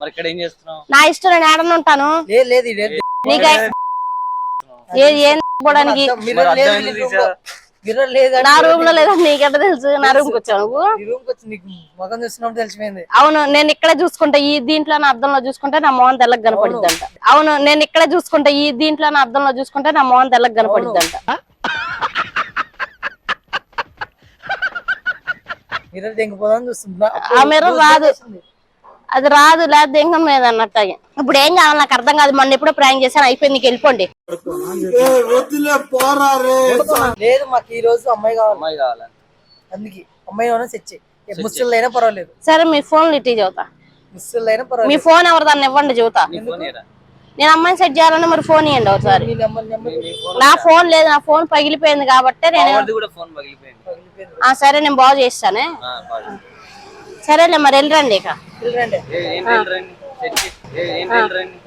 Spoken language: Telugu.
మరి ఇక్కడ ఏం చేస్తున్నావు? నా ఇష్టం నేను ఆడను ఉంటాను. లేదు. నీకు ఏది ఏం పోవడానికి మరి నీ రూమ్లో. లేదు నా రూమ్లో లేదా నీకెట్ట తెలుసు? నా రూమ్కి వచ్చావు నువ్వు? ఈ రూమ్కి వచ్చి నీకు ముఖం చూస్తున్నప్పుడు తెలిసిపోయింది. అవును నేను ఇక్కడే చూసుకుంటా ఈ దీంట్లో నా అద్దంలో చూసుకుంటే నా మోహన్ తెల్లకి కనపడిద్దంట. అవును నేను ఇక్కడే చూసుకుంటా ఈ దీంట్లో నా అద్దంలో చూసుకుంటే నా మోహన్ తెల్లకి మిర్రర్ తెంగిపోదాం చూస్తున్నా. ఆ రాదు. అది రాదు లేకపోతే ఇంకా మీద అన్నట్టు ఇప్పుడు ఏం కావాలి నాకు అర్థం కాదు. మొన్న ఎప్పుడో ప్రాంక్ చేశాను అయిపోయింది నీకు వెళ్ళిపోండి. లేదు మాకు ఈ రోజు అమ్మాయి కావాలి. అమ్మాయి అందుకే అమ్మాయి ఏమైనా సెట్ అయినా పర్వాలేదు. సరే మీ ఫోన్ ఇటీ ముస్సులు అయినా మీ ఫోన్ ఎవరు దాన్ని ఇవ్వండి ఏరా నేను అమ్మాయిని సెట్ చేయాలంటే మరి ఫోన్ ఇవ్వండి ఒకసారి. నీ ఫోన్ లేదు నా ఫోన్ పగిలిపోయింది కాబట్టి నేను మావాడిది కూడా ఫోన్ పగిలిపోయింది. పగిలిపోయింది ఆ సరే నేను బాగు చేస్తానే. సరేలే మరి వెళ్ళరండి ఇక. వెళ్ళరండి